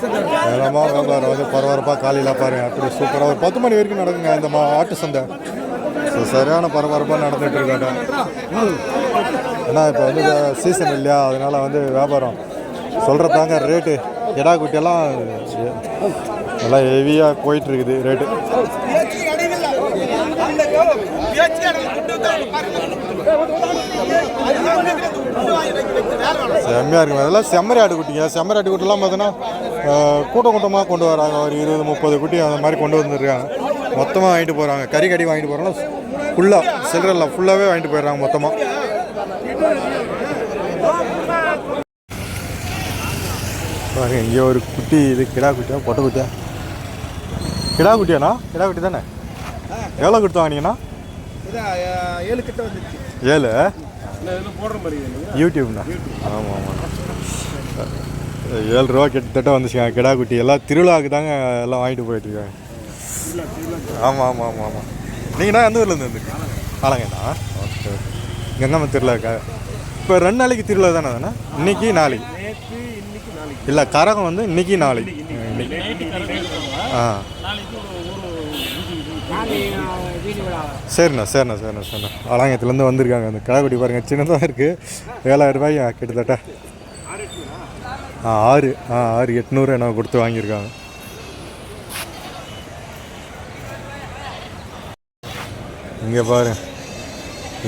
வேகமாக வியாபாரம் வந்து பரபரப்பாக காலையில் பாருங்க. அப்படி சூப்பராக ஒரு பத்து மணி வரைக்கும் நடக்குங்க இந்த மா ஆட்டு சந்தை. ஸோ சரியான பரபரப்பாக நடந்துட்டு இருக்காங்க ஏன்னா இப்போ வந்து சீசன் இல்லையா அதனால வந்து வியாபாரம் சொல்கிறதாங்க ரேட்டு எடா குட்டியெல்லாம் நல்லா ஹெவியாக போயிட்டு இருக்குது ரேட்டு செம்மையாக இருக்குங்க. அதெல்லாம் செம்மறி ஆட்டு குட்டிங்க செம்மறி ஆட்டு குட்டிலாம் பார்த்தோன்னா கூட்டம் கூட்டமாக கொண்டு வராங்க. ஒரு இருபது முப்பது குட்டி அந்த மாதிரி கொண்டு வந்துருக்காங்க. மொத்தமாக வாங்கிட்டு போகிறாங்க கறி கறி வாங்கிட்டு போகிறாங்க ஃபுல்லாக சில்லறில் ஃபுல்லாகவே வாங்கிட்டு போயிடுறாங்க மொத்தமாக பாருங்க இங்கே ஒரு குட்டி இது கிடா குட்டியா பொட்டை குட்டியா? கிடா குட்டியாண்ணா? கிடா குட்டி தானே? எவ்வளோ கொடுத்து வாங்கினீங்கண்ணா? ஏழு? கிட்ட வந்துச்சு ஏழு யூடியூப்ண்ணா? ஆமாம் ஆமாம் ஏழு ரூபா கிட்டத்தட்ட வந்துச்சுங்க. கிடா குட்டி எல்லாம் திருவிழாவுக்கு தாங்க எல்லாம் வாங்கிட்டு போயிட்டுருக்காங்க. ஆமாம் ஆமாம் ஆமாம் ஆமாம் நீங்கண்ணா எந்த ஊர்லேருந்து வந்துருக்கு ஆலங்கண்ணா ஓகே கங்கம்மா திருவிழா இருக்கா? இப்போ ரெண்டு நாளைக்கு திருவிழா தானே தானே இன்னைக்கு நாளைக்கு இல்லை கரகம் வந்து இன்னைக்கு நாளைக்கு இன்னைக்கு ஆ. சரிண்ணா சரிண்ணா சரிண்ணா சரிண்ணா. ஆலாங்கத்துலேருந்து வந்திருக்காங்க. அந்த கடைக்குட்டி பாருங்கள் சின்னதாக இருக்குது ஏழாயிரம் ரூபாய் கிட்டத்தட்ட. ஆறு. ஆ ஆறு. எட்நூறு என்ன கொடுத்து வாங்கியிருக்காங்க. இங்கே பாரு.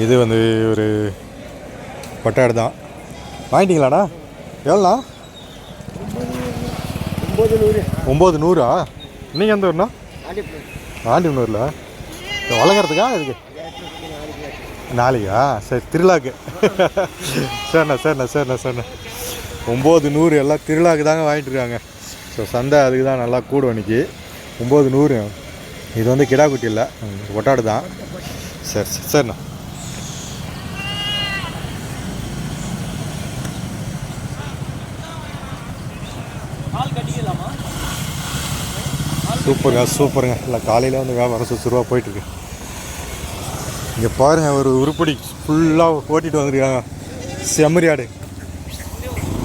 இது வந்து ஒரு கொட்டாடு தான். வாங்கிட்டீங்களாண்ணா எவ்வளோண்ணா? ஒன்பது நூறு. ஒம்பது நூறா? நீங்கள் எந்த ஊர்ண்ணா? ஆண்டிமனூரில் வளர்க்குறதுக்கா இதுக்கு? நாளைக்கா? சரி திருவிழாக்கு. சரிண்ணா சரிண்ணா சரிண்ணா சரிண்ணா. ஒம்பது நூறு எல்லாம் திருவிழாக்கு தாங்க வாங்கிட்டு இருக்காங்க. ஸோ சந்தை அதுக்கு தான் நல்லா கூடும் இன்னைக்கு ஒம்பது நூறு. இது வந்து கிடா குட்டி இல்லை. ஒட்டாடு தான். சரி சரி சரிண்ணா. சூப்பருங்க சூப்பருங்க. இல்லை காலையில் வந்து வியாபாரம் சுற்றுருவா போயிட்டுருக்கு. இங்கே பாருங்கள் ஒரு உருப்படி ஃபுல்லாக ஓட்டிகிட்டு வந்துருக்காங்க. செம்மறியாடு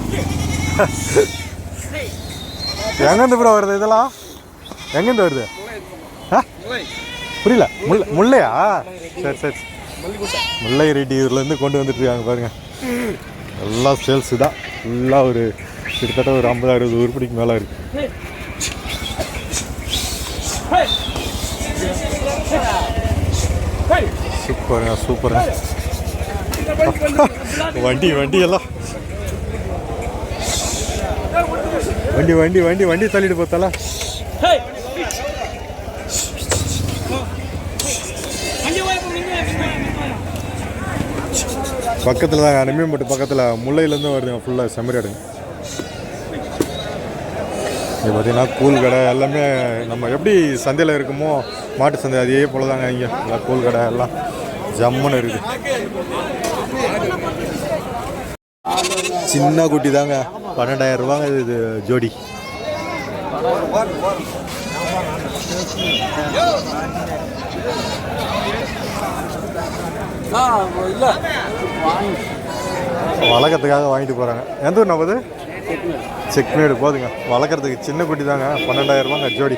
எங்கேருந்து ப்ரோ வருது இதெல்லாம்? எங்கேருந்து வருது? புரியல. முல்லை. முல்லையா? சரி சரி. முல்லை ரெட்டியூர்லேருந்து கொண்டு வந்துட்டு இருக்காங்க பாருங்க. எல்லாம் சேல்ஸு தான். ஃபுல்லாக ஒரு கிட்டத்தட்ட ஒரு ஐம்பது அறுபது உருப்படிக்கு மேலே இருக்குது சூப்பருங்க சூப்பருங்க. வண்டி வண்டி எல்லாம் வண்டி வண்டி வண்டி வண்டி தள்ளிட்டு போத்தால பக்கத்தில் தான் நம்பியம்பட்டு பக்கத்தில் முல்லையிலேருந்து வருதுங்க ஃபுல்லாக செம்மறியாடுங்க இங்கே பார்த்தீங்கன்னா கூழ் கடை எல்லாமே நம்ம எப்படி சந்தையில் இருக்குமோ மாட்டு சந்தை அதே போல தாங்க இங்கே கூழ் கடை எல்லாம் ஜம்முன்னு இருக்கு சின்ன குட்டி தாங்க பன்னெண்டாயிரம் ரூபாங்க இது- ஜோடி. வளர்க்கறதுக்காக வாங்கிட்டு போகிறாங்க எந்த ஊர் நம்பது செக்மேடு போதுங்க வளர்க்குறதுக்கு சின்ன குட்டி தாங்க பன்னெண்டாயிரம் ரூபாங்க ஜோடி.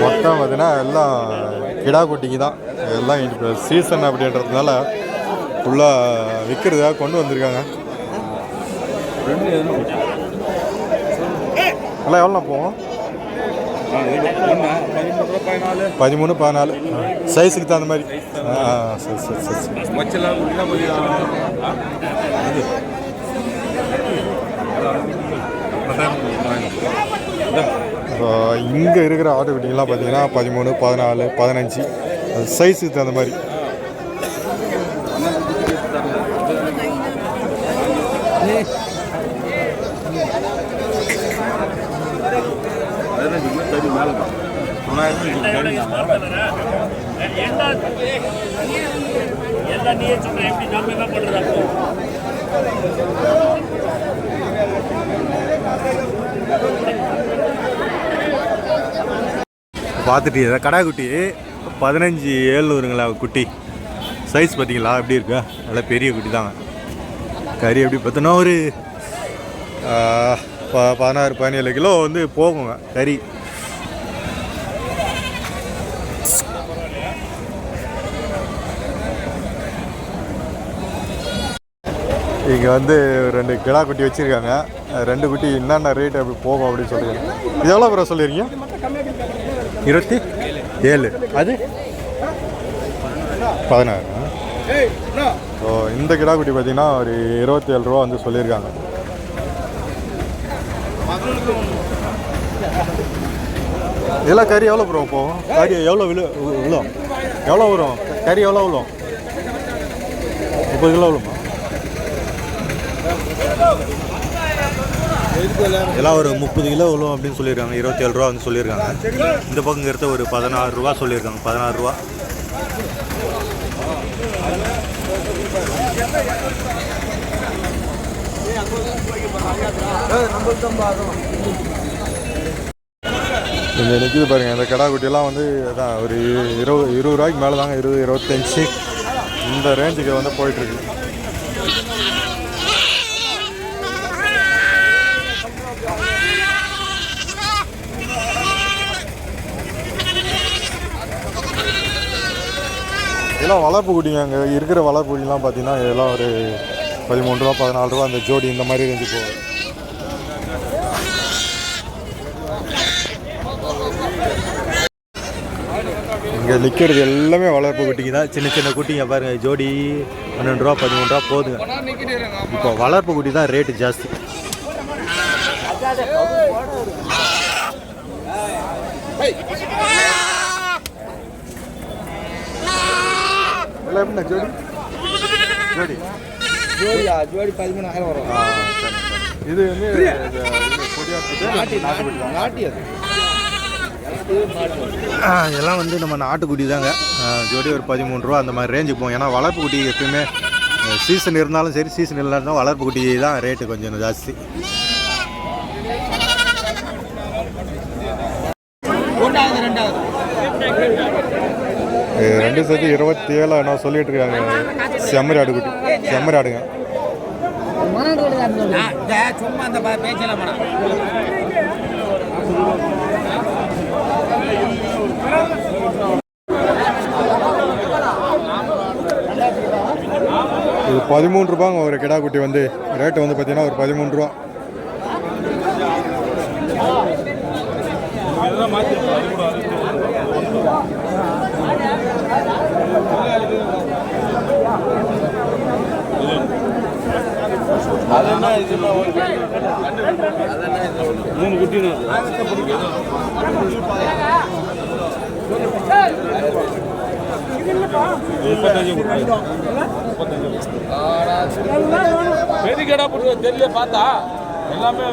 மொத்தம் பார்த்தீங்கன்னா எல்லாம் கிடா குட்டிக்கு தான் எல்லாம் இப்போ சீசன் அப்படின்றதுனால ஃபுல்லாக விற்கிறதா கொண்டு வந்திருக்காங்க. எல்லாம் எவ்வளோ போகும்? பதிமூணு பதினாலு. சைஸுக்கு தகுந்த மாதிரி. ஆ சரி சரி சரி சரி. இங்கே இருக்கிற ஆட்டு குட்டிங்கெல்லாம் பார்த்தீங்கன்னா பதிமூணு பதினாலு பதினஞ்சு. அது சைஸுக்கு தகுந்த மாதிரி எல்லாம் நீயே சொன்ன எப்படி நம்ம என்ன பண்றது அப்போ பார்த்துட்டு கடா குட்டி. பதினஞ்சு ஏழுநூறுங்களா குட்டி. சைஸ் பார்த்தீங்களா? எப்படி இருக்கா? நல்லா பெரிய குட்டி தாங்க கறி எப்படி பார்த்தோன்னா ஒரு ப- பதினாறு பதினேழு கிலோ வந்து போகுங்க கறி. இங்கே வந்து ரெண்டு கிடா குட்டி வச்சுருக்காங்க. ரெண்டு குட்டி என்னென்ன ரேட் அப்படி போகும் அப்படின்னு சொல்லியிருக்காங்க இது எவ்வளோ ப்ரோ சொல்லியிருக்கீங்க இருபத்தி ஏழு. அது? பதினாறு. ஸோ இந்த கிடா குட்டி பார்த்தீங்கன்னா ஒரு இருபத்தி ஏழு ரூபா வந்து சொல்லியிருக்காங்க. இதெல்லாம் கறி எவ்வளோ ப்ரோ போகும் கறி எவ்வளோ விழு விழும் எவ்வளோ வரும் கறி எவ்வளோ விழும் முப்பது கிலோ விழுமா எல்லாம் ஒரு முப்பது கிலோ விழும் அப்படின்னு சொல்லியிருக்காங்க. இருபத்தி ஏழு ரூபா வந்து சொல்லியிருக்காங்க. இந்த பக்கங்கிறத ஒரு பதினாறு ரூபா சொல்லியிருக்காங்க. பதினாறு ரூபா. இங்கே நிற்கிது பாருங்கள் இந்த கடா குட்டியெல்லாம் வந்து அதான் ஒரு இருபது இருபது ரூபாய்க்கு மேலே தாங்க இருபது இருபத்தஞ்சி. இந்த ரேஞ்சுக்கு வந்து போயிட்டுருக்கு. இதெல்லாம் வளர்ப்பு குட்டிங்க அங்கே இருக்கிற வளர்ப்பு குட்டிலாம் பார்த்தீங்கன்னா இதெல்லாம் ஒரு பதிமூணு ரூபா பதினாலு ரூபா அந்த ஜோடி இந்த மாதிரி ரேஞ்சு போகும். இங்கே நிற்கிறது எல்லாமே வளர்ப்பு குட்டிங்க தான். சின்ன சின்ன குட்டிங்க பாருங்கள் ஜோடி பன்னெண்டு ரூபா பதிமூணு ரூபா போதுங்க. இப்போ வளர்ப்பு குட்டி தான் ரேட்டு ஜாஸ்தி. எல்லாம் எப்படிண்ணா ஜோடி ஜோடி ஜோடியா ஜோடி பதிமூணாயிரம் வரும். இது வந்து. நாட்டி அது ஆ, இதெல்லாம் வந்து நம்ம நாட்டுக்குட்டி தாங்க ஜோடி ஒரு பதிமூணு ரூபா அந்த மாதிரி ரேஞ்சுக்கு போகும் ஏன்னா வளர்ப்பு குட்டி எப்பயுமே சீசன் இருந்தாலும் சரி சீசன் இல்லாட்டாலும் வளர்ப்பு குட்டி தான் ரேட்டு கொஞ்சம் ஜாஸ்தி. ரெண்டாவது. ரெண்டு சேர்த்து இருபத்தி ஏழு என்ன சொல்லிட்டு இருக்காங்க செம்மறி ஆடு குட்டி. செம்மறி ஆடுங்க. சும்மா அந்த பேச்செல்லாம் இது பதிமூணு ரூபாங்க ஒரு கிடா குட்டி வந்து. ரேட்டு வந்து பார்த்தீங்கன்னா ஒரு பதிமூணு ரூபா. அதென்ன இது மூணு குட்டின்னு முப்பத்தஞ்சு பெரிய கடை தெரியல பார்த்தா. எல்லாமே